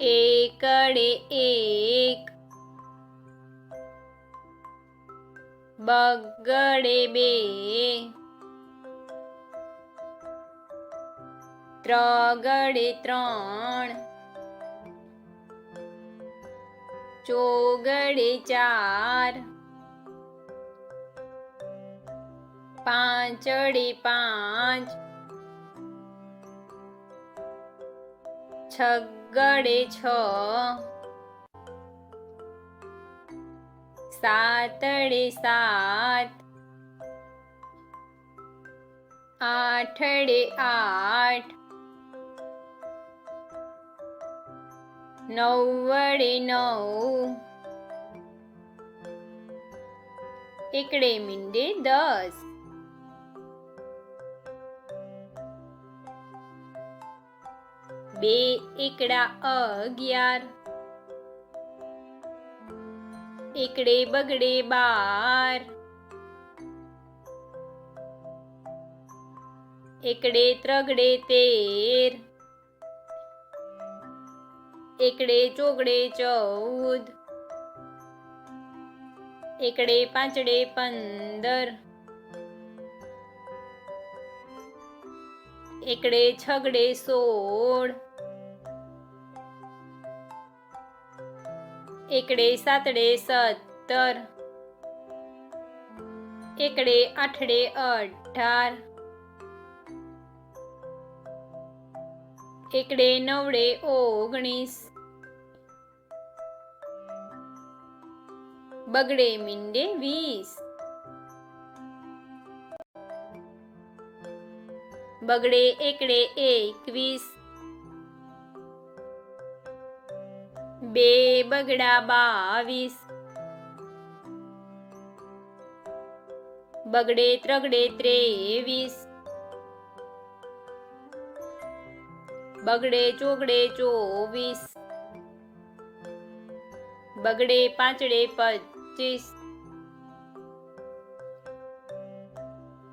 એકડે એક. બગડે બે. ત્રગડે ત્રણ. ચોગડે ચાર. પાંચડે પાંચ. છગડે છ. સાતડે સાત. આઠડે આઠ. નવડે નવ. એકડે મીંડે દસ. બે એકડા અગિયાર. એકડે બગડે બાર. એકડે ત્રગડે તેર. એકડે ચોગડે ચૌદ. એકડે પાંચડે પંદર. એકડે છગડે સોળ. એકડે સાતડે સત્તર એકડે આઠડે અઢાર એકડે નવડે ઓગણીસ બગડે મીંડે વીસ બગડે એકડે એકવીસ બે બગડા બાવીસ. બગડે ત્રગડે ત્રેવીસ. બગડે ચોગડે ચોવીસ. બગડે પાંચડે પચીસ.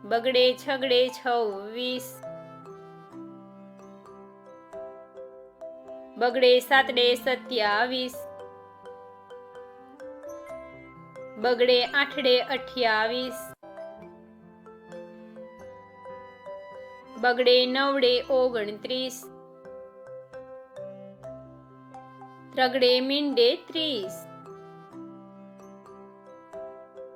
બગડે છગડે છવ્વીસ. બગડે સાતડે સત્યાવીસ. બગડે આઠડે અઠ્યાવીસ. બગડે નવડે ઓગણત્રીસ. ત્રગડે મીંડે ત્રીસ.